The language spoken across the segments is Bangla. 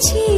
ধরেছিল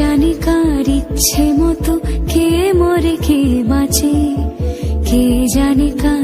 জানে কার ইচ্ছে মতো কে মরে কে বাঁচে কে জানে কার